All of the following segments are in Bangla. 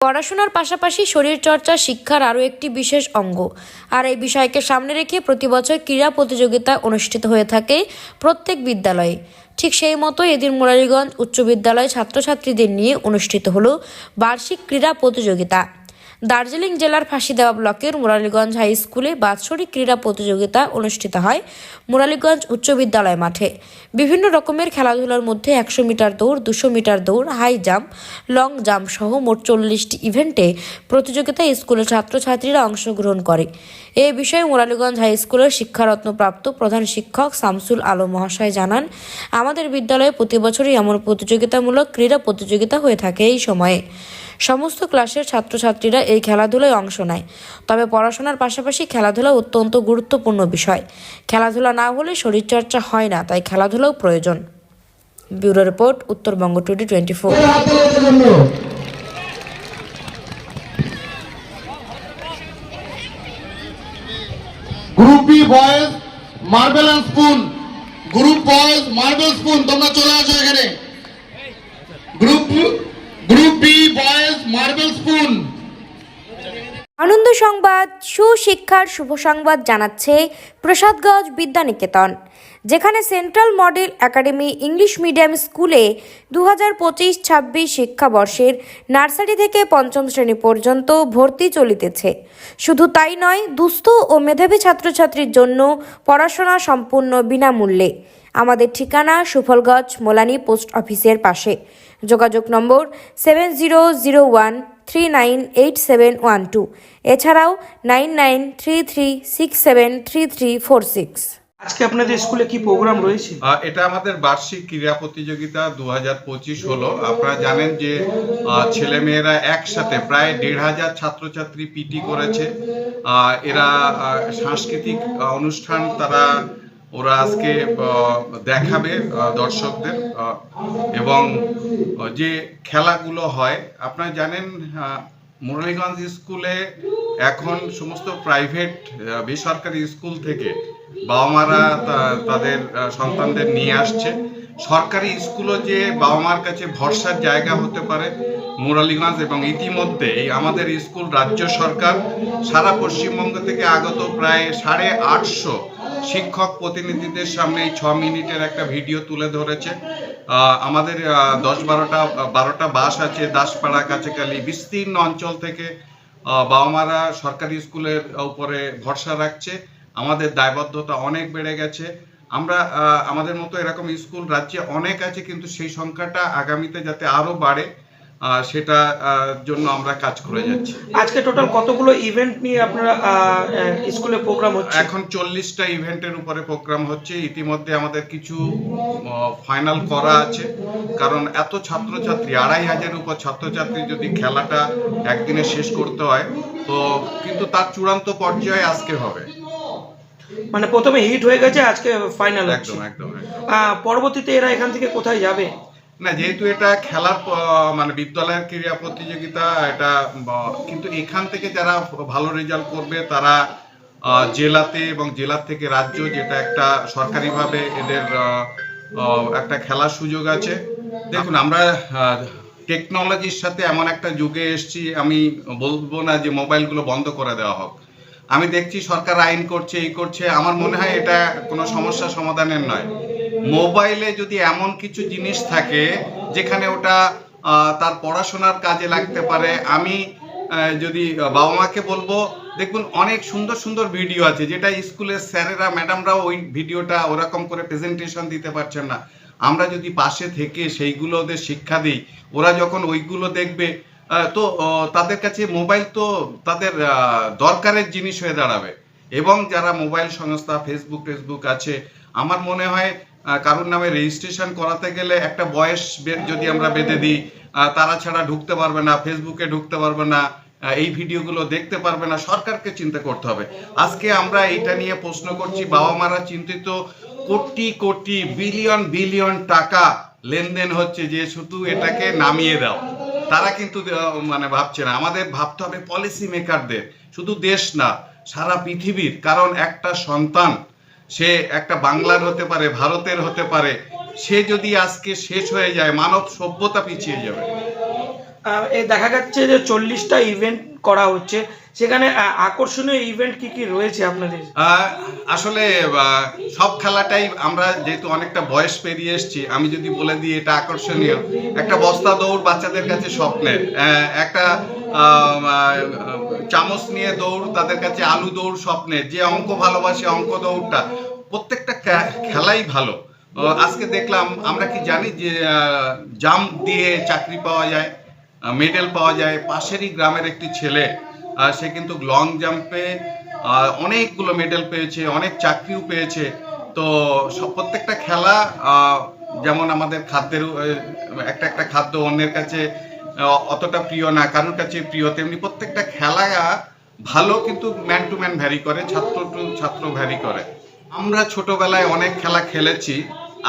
পড়াশোনার পাশাপাশি শরীরচর্চা শিক্ষার আরও একটি বিশেষ অঙ্গ। আর এই বিষয়কে সামনে রেখে প্রতি বছর ক্রীড়া প্রতিযোগিতা অনুষ্ঠিত হয়ে থাকে প্রত্যেক বিদ্যালয়ে। ঠিক সেই মতো এদিন মুরারীগঞ্জ উচ্চ বিদ্যালয় ছাত্রছাত্রীদের নিয়ে অনুষ্ঠিত হলো বার্ষিক ক্রীড়া প্রতিযোগিতা। দার্জিলিং জেলার ফাঁসিদেওয়া ব্লকের মুরারীগঞ্জ হাই স্কুলে বাৎসরিক ক্রীড়া প্রতিযোগিতা অনুষ্ঠিত হয় মুরালীগঞ্জ উচ্চ বিদ্যালয় মাঠে। বিভিন্ন রকমের খেলাধুলার মধ্যে একশো মিটার দৌড়, দুশো মিটার দৌড়, হাই জাম্প, লং জাম্প সহ মোট চল্লিশটি ইভেন্টে প্রতিযোগিতায় স্কুলের ছাত্রছাত্রীরা অংশগ্রহণ করে। এ বিষয়ে মুরারীগঞ্জ হাই স্কুলের শিক্ষারত্নপ্রাপ্ত প্রধান শিক্ষক শামসুল আলম মহাশয় জানান, আমাদের বিদ্যালয়ে প্রতি বছরই এমন প্রতিযোগিতামূলক ক্রীড়া প্রতিযোগিতা হয়ে থাকে এই সময়ে। সমস্ত ক্লাসের ছাত্রছাত্রীরা এই খেলাধুলায় অংশ নেয়। তবে পড়াশোনার পাশাপাশি খেলাধুলা অত্যন্ত গুরুত্বপূর্ণ বিষয়। খেলাধুলা না হলে শরীরচর্চা হয় না, তাই খেলাধুলাও প্রয়োজন। Bureau report, Uttarbanga twenty twenty four. Group B boys marble and spoon group boys marble spoon তোমরা চলে আসো এখানে। গ্রুপ বয়েজ মার্বেল স্পুন আনন্দ সংবাদ সুশিক্ষার শুভ সংবাদ জানাচ্ছে প্রসাদগঞ্জ বিদ্যানিকেতন। যেখানে Central Model Academy English medium স্কুলে দু হাজার পঁচিশ ছাব্বিশ শিক্ষাবর্ষের নার্সারি থেকে পঞ্চম শ্রেণি পর্যন্ত ভর্তি চলিতেছে। শুধু তাই নয়, দুস্থ ও মেধাবী ছাত্রছাত্রীর জন্য পড়াশোনা সম্পূর্ণ বিনামূল্যে। আমাদের ঠিকানা সুফলগঞ্জ, মোলানি পোস্ট অফিসের পাশে। যোগাযোগ নম্বর seven zero zero one three nine eight seven one two. এছাড়াও nine nine three three six seven three three four six. আজকে আপনাদের স্কুলে কি প্রোগ্রাম রয়েছে? এটা আমাদের বার্ষিক ক্রীড়া প্রতিযোগিতা দু হাজার পঁচিশ হলো। আপনারা জানেন যে আহ, ছেলেমেয়েরা একসাথে প্রায় দেড় হাজার ছাত্রছাত্রী পিটি করেছে। এরা সাংস্কৃতিক অনুষ্ঠান তারা ওরা আজকে দেখাবে দর্শকদের। এবং যে খেলাগুলো হয় আপনারা জানেন মুরালীগঞ্জ স্কুলে এখন সমস্ত প্রাইভেট বেসরকারি স্কুল থেকে বাবা মারা তাদের সন্তানদের নিয়ে আসছে। সরকারি স্কুলও যে বাবা মার কাছে ভরসার জায়গা হতে পারে মুরালীগঞ্জ এবং ইতিমধ্যে আমাদের স্কুল রাজ্য সরকার সারা পশ্চিমবঙ্গ থেকে আগত প্রায় সাড়ে আটশো শিক্ষক প্রতিনিধিদের সামনে এই ছ মিনিটের একটা ভিডিও তুলে ধরেছে। আমাদের দশ বারোটা বারোটা বাস আছে দাসপাড়া, কাছেকালি, বিস্তীর্ণ অঞ্চল থেকে বাবা মারা সরকারি স্কুলের উপরে ভরসা রাখছে। আমাদের দায়বদ্ধতা অনেক বেড়ে গেছে। আমরা আমাদের মতো এরকম স্কুল রাজ্যে অনেক আছে, কিন্তু সেই সংখ্যাটা আগামীতে যাতে আরও বাড়ে সেটা জন্য আমরা কাজ করে যাচ্ছি। আজকে টোটাল কতগুলো ইভেন্ট নিয়ে আপনারা স্কুলে প্রোগ্রাম হচ্ছে? এখন চল্লিশটা ইভেন্টের উপরে প্রোগ্রাম হচ্ছে। ইতিমধ্যে আমাদের কিছু ফাইনাল করা আছে। কারণ এত ছাত্রছাত্রী আড়াই হাজার উপর ছাত্রছাত্রী যদি খেলাটা একদিনে শেষ করতে হয় তো কিন্তু তার চূড়ান্ত পর্যায়ে আজকে হবে। মানে প্রথমে হিট হয়ে গেছে আজকে ফাইনাল একদম একদম পরবর্তীতে এরা এখান থেকে কোথায় যাবে? না, যেহেতু এটা খেলার মানে বিদ্যালয়ের ক্রীড়া প্রতিযোগিতা, এটা কিন্তু এখান থেকে যারা ভালো রেজাল্ট করবে, তারা জেলাতে এবং জেলার থেকে রাজ্য, যেটা একটা সরকারিভাবে এদের একটা খেলার সুযোগ আছে। দেখুন, আমরা টেকনোলজির সাথে এমন একটা যুগে এসেছি, আমি বলব না যে মোবাইলগুলো বন্ধ করে দেওয়া হোক। আমি দেখছি সরকার আইন করছে, এই করছে, আমার মনে হয় এটা কোনো সমস্যা সমাধানের নয়। মোবাইলে যদি এমন কিছু জিনিস থাকে যেখানে ওটা তার পড়াশোনার কাজে লাগতে পারে, আমি যদি বাবা মাকে বলব, দেখুন, অনেক সুন্দর সুন্দর ভিডিও আছে, যেটা স্কুলের স্যারেরা ম্যাডামরা ওই ভিডিওটা ওরকম করে প্রেজেন্টেশন দিতে পারছেন না। আমরা যদি পাশে থেকে সেইগুলো ওদের শিক্ষা দিই, ওরা যখন ওইগুলো দেখবে তো তাদের কাছে মোবাইল তো তাদের দরকারের জিনিস হয়ে দাঁড়াবে। এবং যারা মোবাইল সংস্থা ফেসবুক টেসবুক আছে আমার মনে হয় কারোর নামে রেজিস্ট্রেশন করাতে গেলে একটা বয়স যদি আমরা বেঁধে দিই তারা ছাড়া ঢুকতে পারবে না ফেসবুকে ঢুকতে পারবে না এই ভিডিওগুলো দেখতে পারবে না, সরকারকে চিন্তা করতে হবে। আজকে আমরা এটা নিয়ে প্রশ্ন করছি, বাবা মারা চিন্তিত, কোটি কোটি বিলিয়ন বিলিয়ন টাকা লেনদেন হচ্ছে যে শুধু এটাকে নামিয়ে দাও। তারা কিন্তু মানে ভাবছে না। আমাদের ভাবতে হবে পলিসি মেকারদের শুধু দেশ না, সারা পৃথিবীর, কারণ একটা সন্তান সে একটা বাংলার হতে পারে, ভারতের হতে পারে, সে যদি আজকে শেষ হয়ে যায়, মানব সভ্যতা পিছিয়ে যাবে। এই দেখা যাচ্ছে যে চল্লিশটা ইভেন্ট করা হচ্ছে। সেখানে আকর্ষণীয় ইভেন্ট কি কি রয়েছে আপনাদের? আসলে সব খেলাটাই আমরা যেহেতু অনেকটা বয়স পেরিয়ে এসেছি, আমি যদি বলে দিই এটা আকর্ষণীয়। একটা বস্তা দৌড় বাচ্চাদের কাছে স্বপ্নের। একটা চামচ নিয়ে দৌড়, তাদের কাছে আলু দৌড় স্বপ্নের। যে অঙ্ক ভালোবাসে অঙ্ক দৌড়টা। প্রত্যেকটা খেলাই ভালো। আজকে দেখলাম, আমরা কি জানি যে জাম্প দিয়ে চাকরি পাওয়া যায়। মেডেল পাওয়া যায়। পাশেরই গ্রামের একটি ছেলে সে কিন্তু লং জাম্পে অনেকগুলো মেডেল পেয়েছে, অনেক চাকরিও পেয়েছে। তো সব প্রত্যেকটা খেলা যেমন আমাদের খাদ্যের একটা একটা খাদ্য অন্যের কাছে অতটা প্রিয় না, কারোর কাছে প্রিয়, তেমনি প্রত্যেকটা খেলা ভালো কিন্তু ম্যান টু ম্যান ভ্যারি করে, ছাত্র টু ছাত্র ভ্যারি করে। আমরা ছোটবেলায় অনেক খেলা খেলেছি।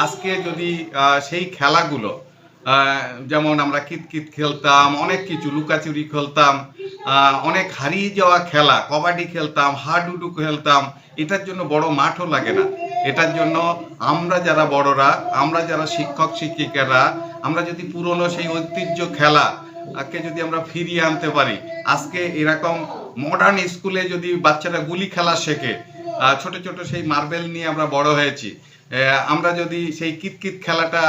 আজকে যদি সেই খেলাগুলো যেমন আমরা কিতকিত খেলতাম, অনেক কিছু, লুকাচুরি খেলতাম অনেক হারিয়ে যাওয়া খেলা, কবাডি খেলতাম, হাডুডু খেলতাম, এটার জন্য বড় মাঠও লাগে না। এটার জন্য আমরা যারা বড়রা, আমরা যারা শিক্ষক, শিক্ষিকারা, আমরা যদি পুরনো সেই ঐতিহ্য খেলা কে যদি আমরা ফিরিয়ে আনতে পারি, আজকে এরকম মডার্ন স্কুলে যদি বাচ্চারা গুলি খেলা শেখে ছোট ছোট সেই মার্বেল নিয়ে আমরা বড় হয়েছি আমরা যদি সেই কিতকিত খেলাটা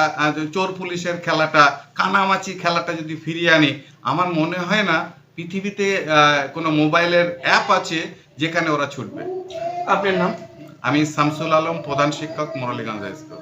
চোর পুলিশের খেলাটা কানামাচি খেলাটা যদি ফিরিয়ে আনি আমার মনে হয় না পৃথিবীতে কোনো মোবাইলের অ্যাপ আছে যেখানে ওরা ছুটবে। আপনার নাম? আমি শামসুল আলম প্রধান শিক্ষক মুরলীগঞ্জ হাই স্কুল।